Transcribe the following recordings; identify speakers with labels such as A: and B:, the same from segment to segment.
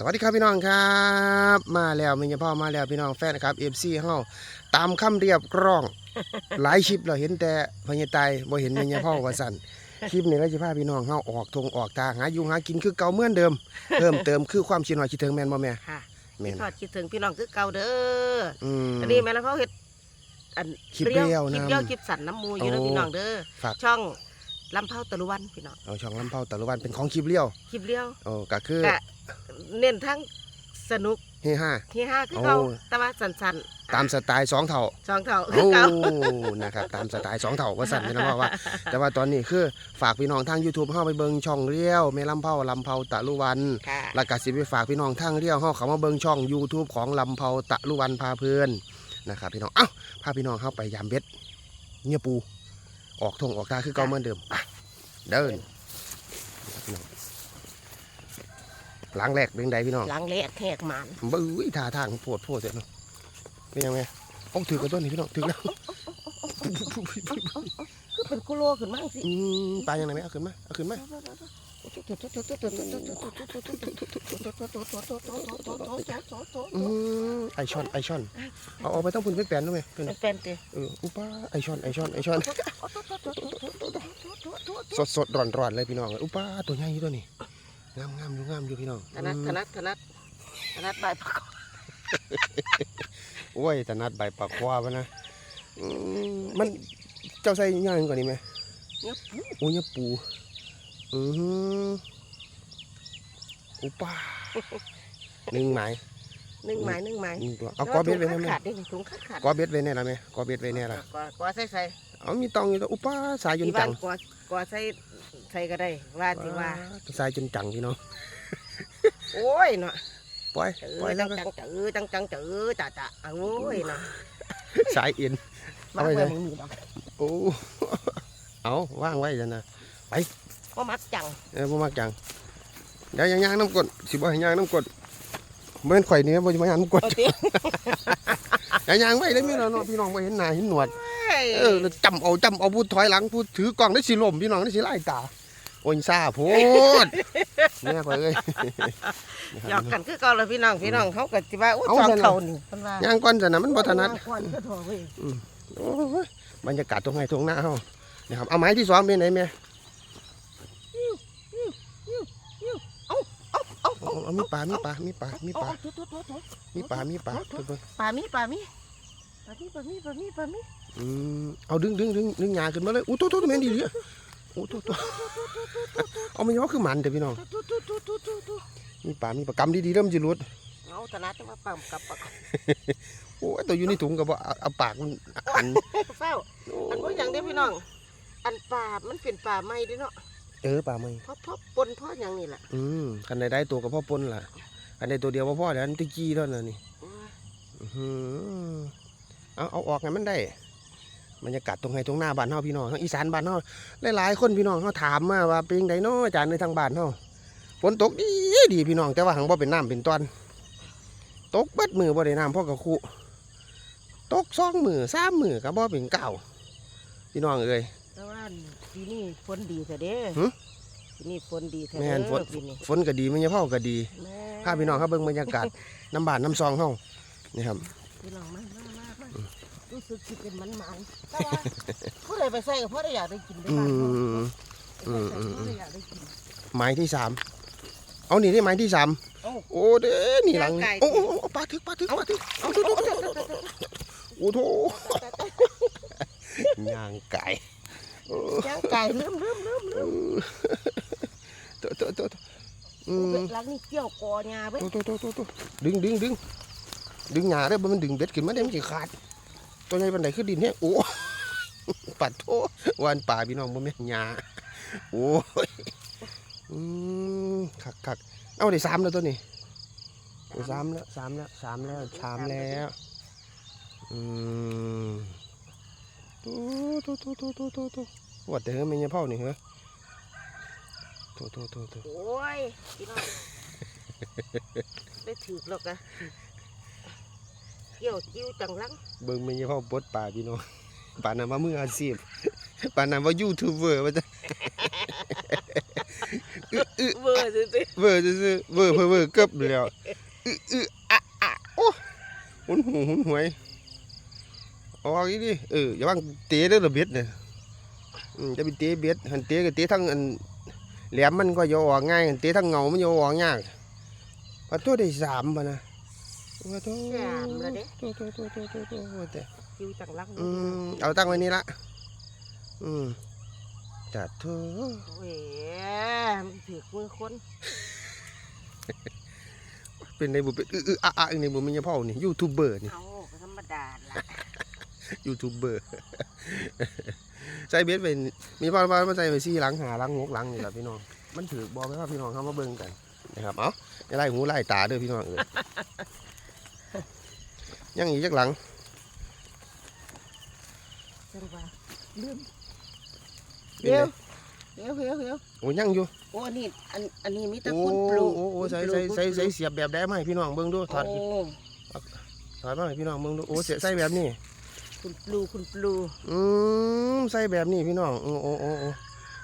A: สวัสดีครับพี่น้องครับ มาแล้วมีพ่อมาแล้วพี่น้องแฟนนะครับเอฟซีเฮาตามคำเรียบร้อง หลายคลิปเราเห็นแต่พญาไตบ่เห็นมีพ่อว่าสั่นคลิปนี้เราจะพาพี่น้องเฮาออกทงออกตาหาอยู่หากินคือเก่าเหมือนเดิม เพิ่มเติมคือความชินหน่อยคิดถึงแม่นบ่แม่
B: ค่ะ
A: แม่น
B: ทอดคิดถึงพี่น้องคือเก่าเด้อ
A: อืม
B: อันนี้แม่แล้วเขาเฮ็ดอัน
A: คลิปเลี้ยว
B: คลิป
A: นำ
B: เลี้ยวคลิปสั่นน้ำมูอยู่เด้อ
A: โอ้
B: พี่น้องเด้อ
A: ฝาก
B: ช่อง ลำเผาตะลุวันพี่น้อง
A: เอาช่องลำเผาตะลุวันเป็นของคลิปเลี้ยว
B: คลิปเลี้ยว
A: โอ้ก็คือ
B: ก็เน้นทั้งสนุก
A: เฮฮา
B: ที่ห้าคือเขา
A: โอ้
B: แต่ว่าสั่นๆ
A: ตามสไตล์สองเท่า
B: สองเท่าคือ
A: โอ้
B: เก่า
A: นะครับ ตามสไตล์สองเถ่าว่าสั่นพี่น้องว่าว่า แต่ว่าตอนนี้คือฝากพี่น้องทาง YouTube เข้าไปเบิ่งช่องเลี้ยวแม่ลำเผาลำเผาตะลุวัน
B: ค่ะ
A: แล้วก็สิไปฝากพี่น้องทางเลี้ยวเข้าเขามาเบิ่งช่อง YouTube ของลำเผาตะลุวันพาเพื่อนนะครับพี่น้อง เอ้าพาพี่น้องเข้าไปยามเบ็ดเงียปู ออกทงออกตาคือเก่าเหมือนเดิมไปเดินนะครับพี่น้องหลังแรกเป็นไดพี่น้อง
B: หลังเละแทกหมาน
A: บื้อท่าทางโพดโพดเสร็จเนาะเป็นยังไงโอ้ถือกันต้นนี่พี่น้องถือแล้ว
B: คือเป็นกุโลขึ้นมาสิ
A: อืมปลาอย่างไรไหมเอาขึ้นมาเอาขึ้นมา อืมไอช่อนไอช่อนเอาเอาไปต้องพุ่นไปแปลนด้วยไหมเพิ่น
B: เป็นแฟนเต้
A: เอออุป้าไอช่อนไอช่อนไอช่อนสดสดร้อนร้อนๆเลยพี่น้องอุป้าตัวใหญ่อยู่ตัวนี้งามงามอยู่งามอยู่พี่น้อง
B: ถนัดถนัดถนัดถนัดใบประกอบ
A: โอ้ยแต่นัดใบปากคว้าปะนะอืมมันเจ้าใส่ย่างก่อนนี่ไหม
B: เนี่ยปู
A: โอ้ยปูอือ หืออุป้าหนึ่งไม้
B: หนึ่งไม้หนึ่งไม้
A: หนึ่งตัวเอากอเบ็ดไว้แน่ไหม
B: ขาดดิถุงขาดขาด
A: กอเบ็ดไว้แน่ละไหมกอเบ็ดไว้แน่ละ
B: กอก่อใส่ใส่
A: เอามีตองอยู่ตัวอุป้าสายจน
B: ที่
A: จั
B: บ้างนกอก่อใส่ใส่ก็ได้ว่าที่ว่า
A: สายจนจังพี่น้อง
B: โอ้ยเนาะ
A: ปล่อย
B: เจ
A: ปล่อย
B: อ
A: แล้
B: จั
A: ว
B: ง
A: ก็
B: จังเจอจังจังเจอจ่าจ่าโอ้ยเนาะ
A: สายเอ็น
B: มา
A: เอาไว้
B: เพื่
A: เล
B: อยมึงมีดอก
A: โอ้เอาว่างไว้จันนะ
B: ว่ามักจัง
A: เออบ่มักจังเดี๋ยวย่างๆน้ำกรดสิบ่ให้ย่างน้ำกรดเมื่อนข่อยนี่บ่จะมาย่างน้ำกรด
B: เอาติ
A: ย่างๆไว้ได้ไหมล่ะเนาะพี่น้องบ่เห็นหน้าเห็นหนวดเออแล้วจำเอาจำเอาพูดถอยหลังพูดถือกล่องได้สิลมพี่น้องได้สิไล่ตาโอ้ยซาโพดเนี่ยข่อยเอ้ย
B: หยอกกันคือเก่าเลยพี่น้องพี่น้องเขาก็สิว่าโอ้ย
A: เอา
B: จอง
A: ซะนะ
B: เขานี่เพิ่นว่า
A: ย่างก่อนซะนะมันบ่ถนัด
B: ก่อนก็โทรเว้ย
A: โอ้ยบรรยากาศตรงไหนตรงหน้าเฮานะครับเอาไม้ที่สองเป็นไหนแม่
B: เอาเอา เอา
A: เอาเอามีปลา มีปลา มีปลา มีปลา
B: เอาตุ๊ดตุ๊ดตุ๊ดตุ๊ด
A: มีปลา มีปลาเพิ่นเพิ่น
B: ปลามีปลามีปลามีปลามีปลามีปลามี
A: อืมเอาดึงดึงดึงดึงหญ้าขึ้นมาเลยอู้โตโตแม่นดีเลยโอ้โตโตเอามันยอคือมันเด้อพี่น้อง
B: ตุ๊ดตุ๊ดตุ๊ดตุ๊ดตุ๊ดตุ๊ด
A: มีปลา มีปลากำดีๆเริ่มนสิหลุด
B: เอาถนัดแต่ว่าปั๊มกับปาก
A: โอ้ยตัวอยู่ในถุงก็บ่เอาเอาปากมันอัน
B: เฝ้าอันบ่อย่างเด้อพี่น้อง อันปลามันเป็นปลาใหม่เด้อเนาะ
A: เออปลาไหม
B: เพราะเพราะปนเพราะอย่างนี้แหละ
A: อืมคันใดได้ตัวกับพ่อปนล่ะคันใดตัวเดียวพ่อพ่อแล้วอันตะกี้เท่านั้นนี่
B: โอ้ย
A: อื้อหือเอาเอาออกให้มันได้บรรยากาศตรงไหนตรงหน้าบ้านเฮาพี่น้องทางอีสานบ้านเฮาหลายๆคนพี่น้องเฮาถามมาว่าเป็นจังไดเนาะอาจารย์ในทางบ้านเฮาฝนตกดีดีพี่น้องแต่ว่าหังบ่เป็นน้ำเป็นตอน ตกเบิดมือบ่ได้น้ำพ่อกับคุตกสองมือสามมือก็บ่เป็นเก่าพี่น้องเอ้ย
B: แต่ว่าปีนี้ฝนดีแท้เด้
A: หึ
B: ปีนี้ฝนดีแท้
A: แม่
B: เด้
A: นฝน
B: ปีนี้
A: ฝนก็ดีมันยังเผาก็ดี
B: แม่
A: พาพี่น้องเขาเบิ่งบรรยากาศ น้ำบ้านน้ำซองเฮานี่ครับ
B: พี่น้องมามามามารู้สึกสิเป็นมันมันๆแต่ว่าผู้ใดไปใส่ก็เพราะได้อยากได้กินได้
A: อื
B: บ้าง
A: มอืมอืม
B: เพราะได้อยากได้กิน
A: ไม้ที่สามเอานี่ได้ไม้ที่สาม
B: เอ้า
A: โอ้เด้อนี่หลัง
B: ย่างไก่
A: โอ้โอ้โอ้ปลาถึกปลาถึกปลาถึกเอาโถโถโถโถโถโอ้โถย่างไก่โอ้
B: ย่างไก่เริ่มเริ่มเริ่มเริ่ม
A: โถโถโถโถอืม
B: หลังนี้เกี่ยวกอหญ้าไว้
A: โถโถโถโถโถดึงดึงดึงดึงหญ้าได้อบ่มันดึงเบ็ดขึ้นมาได้มันสิขาด ตัวใหญ่ปานใดคือดินเนี่ยโอ้ปัดโถวานป่าพี่น้องบ่แม่นหญ้าโอ้ยอืมคักคักเอาได้สามแล้วตัวนี้โอ้สามแล้วสามแล้วสามแล้วชามแล้วอืมโตโตโตโตโตโตโตวัดแต่เฮ้ยมันยังเผานี่เหรอโตโตโตโต
B: โอ้ยพี่น้องได้ถือหรอกอะเกี่ยวจิ้วจังลัง
A: เบิ่งมันยังเผาปลดป่าพี่น้องป่านนั้นว่ามืออาชีพป่านนั้นว่ายูทูบเบอร์ว่าจะอึอึ
B: เวอร์ซื่อ
A: เวอร์ซื่อเวอร์เพ้อเวอร์เกือบแล้วอึอึอะอะโอ้หุ่นหูหุนหวย ออกอีดิเอออย่าว่างเตะเด้อระเบ็ดเนี่ยอืมจะไปเตะเบ็ดหันเตะก็เตะทั้งอันแหลมมันก็อย่าออกง่ายหันเตะทั้งเงามันอย่าออกยากว่าตัวได้สามป่ะนะว่าตัว
B: ๆสามแล้วเด้
A: ตัวตัวตัวตัวตัวตัวว่าแต่
B: คิวจังลัก
A: อืมเอาตั้งไว้นี่ละอืมจัดเถอะ
B: โอ้ยมันถือมือคน
A: เป็นในบุเป็นอื้อๆอะอะในบุมันยังพ่อนี่ยูทูบเบอร์นี่
B: เอาก็ธรรมดาล่ะ
A: ยูทูบเบอร์ใส่เบสเป็นมีพ่อพ่อมาใส่ไปซี่หลังหาหลังงกหลังนี่แหละพี่น้องมันถือบอกไหมว่าพี่น้องเข้ามาเบิ่งกันนะครับเอ้าอย่าไล่หูไล่ตาเด้อพี่น้องเออยังอีกจักหลัง
B: จังว่าลืม
A: เป็น
B: เดี๋
A: ไง
B: ยวเดี๋ยวเดี๋ยวเดี๋ยว
A: โอ้ยังอยู่
B: โอ้อันนี้อันอันนี้มีแต่
A: โอ้
B: คุณปลูก
A: โอ้โอ้
B: คุณ
A: ใส่
B: ปลู
A: ใส่
B: ก
A: ใส่
B: คุณปลูก
A: ใส่เสียบแบบได้ไหมาให้พี่น้องเบิ่งดูถอด
B: โอ้
A: ถอดมาให้พี่น้องเบิ่งดูโอ้เสียใส่แบบนี้
B: คุณปลูกคุณปลูก
A: อืมใส่แบบนี้พี่น้องโอ้โอ้โอ้โอ้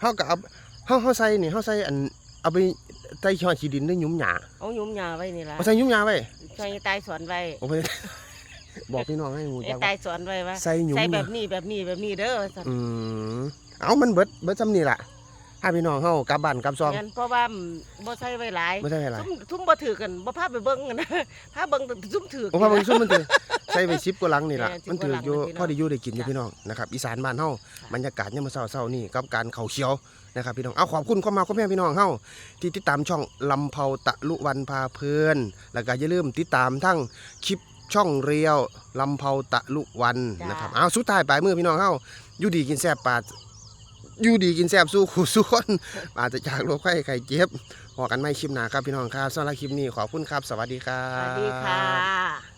A: เฮากับเฮาเฮาใส่นี่เฮาใส่อันเอาไปใส่หอยขี้ดินได้หยุ้มหยา
B: เอาหยุมยาไว้นี่ล่ะ
A: เอาใส่หยุ้มหยาไว้
B: ใส่ตายสอนไว้
A: โอ้ไปบอกพี่น้องให้หู
B: ไอ้
A: จัก
B: ตายสอนไว้ว่า
A: ใส่หยุ้ม
B: ใส่
A: ห
B: แบ
A: ยา
B: บนี้แบบนี้แบบนี้เด้อสัน
A: อืมเอามันเบิดเบิดซ้ำนี่ล่ะถ้าพี่น้องเฮากลับบ้านกลับซอง
B: งั้นเพราะว่าบ่ใส่ไว้หลาย
A: ไม่ใช่อะไร
B: ซุ่มซุ่มบ่ถือกันบ่พาไปเบิ่งกันนะพาเบิ่งแต่ซุ่มถือ
A: โอ้พาไปซุ่มมันถือ ใส่ไป10กว่าหลังนี่ล่ะ
B: แม่10
A: มันถืออยู่
B: กว่าหลัง
A: พอได้อยู่ได้กินอยู่
B: จ้ะ
A: พี่น้องนะครับอีสานบ้านเฮาะบรรยากาศยามมื้อเช้าๆนี่กับการเข้าเขียวนะครับพี่น้องเอาขอบคุณเข้ามาขอบแม่พี่น้องเฮาที่ติดตามช่องลำเผาตะลุวันพาเพลินแล้วก็อย่าลืมติดตามทั้งคลิปช่องเรียวลำเผาตะลุวันนะครับเอาสุดท้ายปลายมือพี่น้องเฮาอยู่ดีกินแซ่บปาดอยู่ดีกินแซ่บสู้ขู่สู้คนอาจจะจากโรคไข้ไข้เจ็บพอกันไม่คลิปหน้าครับพี่น้องครับสำหรับคลิปนี้ขอบคุณครับ สวัสดีครั
B: ส
A: บ
B: วัสดีค่ะ